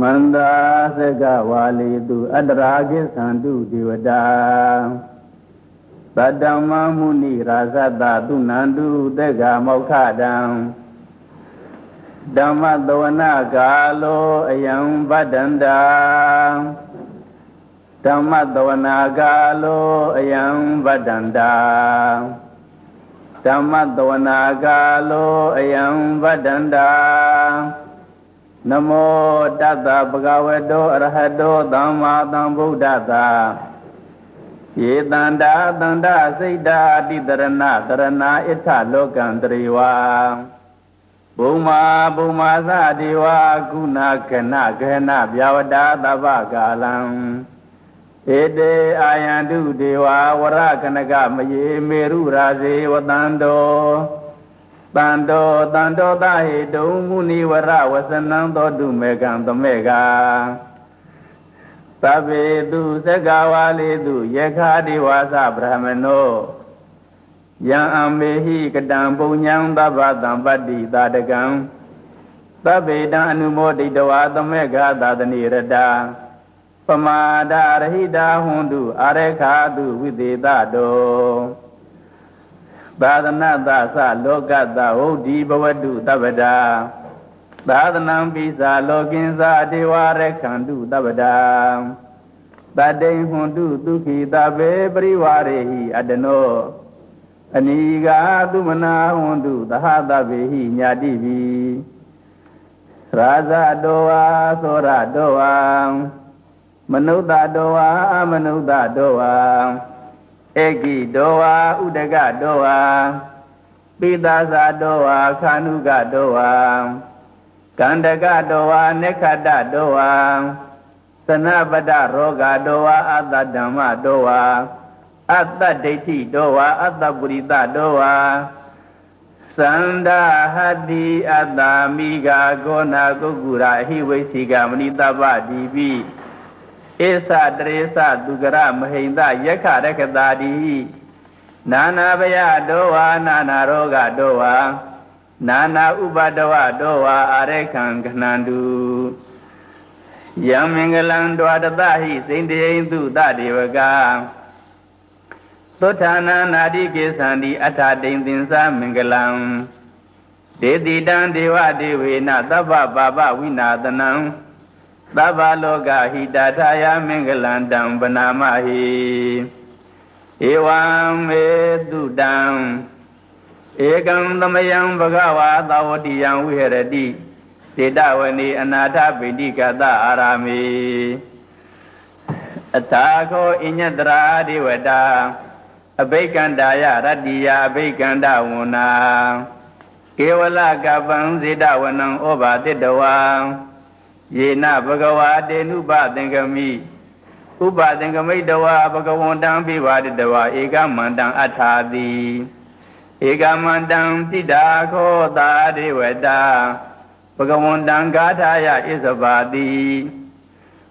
မန္တာသကဝါလီတုအတ္တရာကိသန္တုဒေဝတာသတ္တမမုနိရာဇတသုနန္တုတေကမောက္ခတံဓမ္မသဝနာကာလောအယံဗဒ္ဒန္တာဓမ္မသဝနာကာလောအယံဗဒ္ဒန္တာဓမ္မသဝနာကာလောအယံဗဒ္ဒန္တာ နမောတတ္တဗဂဝတောအရဟတောသမ္မာသမ္ဗုဒ္ဓသာယေတန္တာတန္တာစိတ်တာအတိတရဏတရဏဣထလောကံတရေဝါဘုံမာဘုံမာသဒေဝကုဏကနကနဗျာဝတာသဗ္ဗကာလံဧတေအာယန္တုဒေဝဝရကနကမယေမေရုရာဇေဝတန္တော တန်တောတန်တောသဟေတုံမုနိဝရဝစနံသောတုမေကံသမေကသဗ္ဗေတုသက္ကဝါလေတုယခာတိဝါစဗြဟ္မနောယံအမေဟိကတံပုညံသဗ္ဗတံပတ္တိသာတကံသဗ္ဗေတံအနုမောဒိတဝါသမေကသာသနိရတာပမာဒရဟိတာဟွန်တုအာရခာတုဝိသေတတော သာသနသသလောကတဟုတ်ဒီဘဝတုတပ္ပဒါသာသနံပိစာလောကင်းစာဒေဝရခန္တုတပ္ပဒါတတိဟွန်တုဒုက္ခိတဘေပရိဝရေဟိအတနောအနိကာသုမနာဟွန်တုသဟတဗေဟိညာတိပိရာဇတောဝါသောရတောဝါမနုဿတောဝါအမနုဿတောဝါ ဧကိတောဝါဥဒကတောဝါပိသာဇာတောဝါခာနုကတောဝါကန္တကတောဝါနေခတတောဝါသနပတရောဂတောဝါအတ္တဓမ္မတောဝါအတ္တဒိဋ္ဌိတောဝါအတ္တပုရိသတောဝါသန္ဒဟတိအတ္တမိဂာကောနာကုက္ကုရာဟိဝိသိကမဏိတပ္ပဒီပိ ဧသတရေသသူကရမဟိန္ဒယက္ခရကတာတိနာနာဘယတောဝါနာနာရောဂတောဝါနာနာဥပဒဝတောဝါအာရခံခဏန္တုယံမင်္ဂလံဒွါတတဟိစိန္တေယတုတဒေဝကသုထာနာနာတိကေသန္တိအထာတိန်သင်္သမင်္ဂလံဒေတိတံဒေဝဒေဝေနသဗ္ဗပါပဝိနာသနံ သဗ္ဗလောကဟိတထာယမင်္ဂလံတံဗနာမဟိဧဝံမေတုတံဧကံသမယံဘဂဝါသဝတိယံဝိဟရတိစေတဝနေအနာထပိဋိကတအာရာမေအထာခောအညတရာဒေဝတာအဘိကန္တာယရတ္တိယအဘိကန္တဝနာကေဝလကပံစေတဝနံဩဘာတိတဝံ ယေနဘဂဝါတေနုပသင်္ကမိဥပသင်္ကမိတဝါဘဂဝန္တံပိဝါတတဝါဧကမန္တံအထာတိဧကမန္တံတိတာခောတာဒေဝတာဘဂဝန္တံဂါထာယဣဇဘာတိ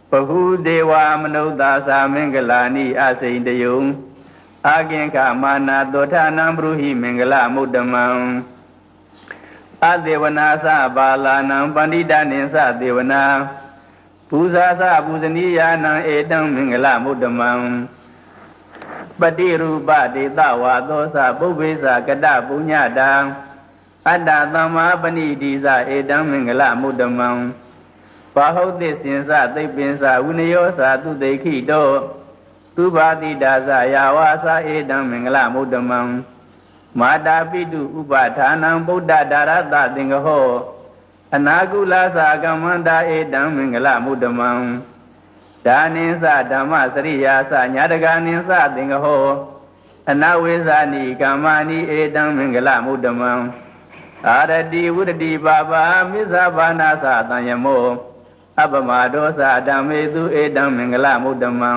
ဘဟုဒေဝမနုဿာသာမင်္ဂလာနိအစိန်တယုံအာကင်္ခမာနာတောထနံဘုဟိမင်္ဂလမုဒ္ဓမံ အသေဝနာသဘာလာနံပန္တိတနိသသေဝနာဘူဇာသပူဇနီယာနံဧတံမင်္ဂလမုဒ္ဓမံပတိရူပဒေတဝါသောသပုဗ္ဗေသကတပုညတံအတ္တသမ္မာပဏိတိသဧတံမင်္ဂလမုဒ္ဓမံဘာဟုတ်သစ္စင်္စသိပ္ပင်္စဝိနယောသာသူတေခိတောသူဘာတိဒါသယာဝါသဧတံမင်္ဂလမုဒ္ဓမံ မာတာပိတုဥပဌာနံဗုဒ္ဓဒါရတသင်္ကဟောအနာကုလသာကမ္မန္တာဧတံမင်္ဂလမုဒ္ဓမံဒါနိသဓမ္မစရိယာသညာတကနိသသင်္ကဟောအနဝိဇာနိကမ္မာနိဧတံမင်္ဂလမုဒ္ဓမံအာရတိဝုဒတိပါပါမိစ္ဆာဘာနာသတံယမောအပမဒောသဓမ္မေသူဧတံမင်္ဂလမုဒ္ဓမံ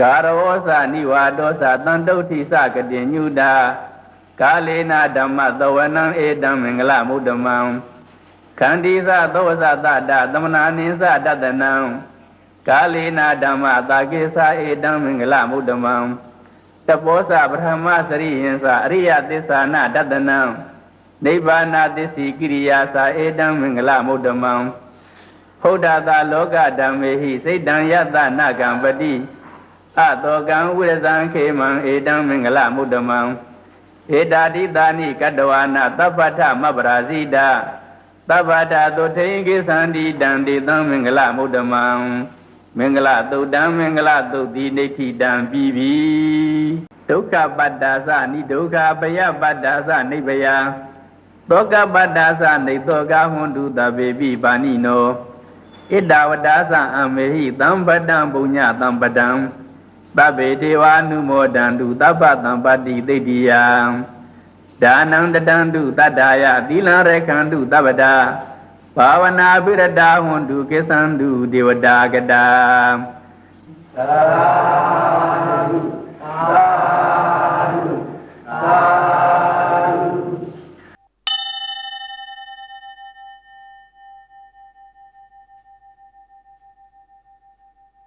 ကာရောသနိဝါဒောသတန်တုဋ္ဌိသကတိညုတာကာလေနာဓမ္မသဝနံဧတံမင်္ဂလမုဒ္ဓမံခန္တီသသောဇတတသမနာနိသတတနံကာလေနာဓမ္မတာကိသဧတံမင်္ဂလမုဒ္ဓမံတပောသပထမစရိယံသအရိယသစ္စာနာတတနံနိဗ္ဗာနသစ္စီကိရိယာသဧတံမင်္ဂလမုဒ္ဓမံဟဖုဒ္ဓတာလောကဓမ္မေဟိစိတ်တံယတနာကံပတိ အတောကံဝိရဇံခေမံဧတံမင်္ဂလမုဒ္ဓမံဧတာတိတာနိကတဝါနာသဗ္ဗထမပ္ပရာဇိတာသဗ္ဗထသုထိန်ကိသန္တိတံတေတံမင်္ဂလမုဒ္ဓမံမင်္ဂလသုတ်တံမင်္ဂလသုတ်တိနေခိတံပြီးပြီဒုက္ခပတ္တာသနိဒုက္ခပယပတ္တာသနိဗ္ဗယသောကပတ္တာသနေသောကဟွန်တုတပေပိပါဏိနောဣဒဝဒါသအမေဟိသံပတံပုညသံပတံ သဗ္ဗေဒေဝ ानु မောဒန္တုသဗ္ဗသံပတ္တိသိတ္တိယဒါနံတတံတုတတ္တာယသီလံရခန္တုသဗ္ဗတာဘာဝနာပိရတာဟွန်တုကိသံတုဒေဝတာကတာသာ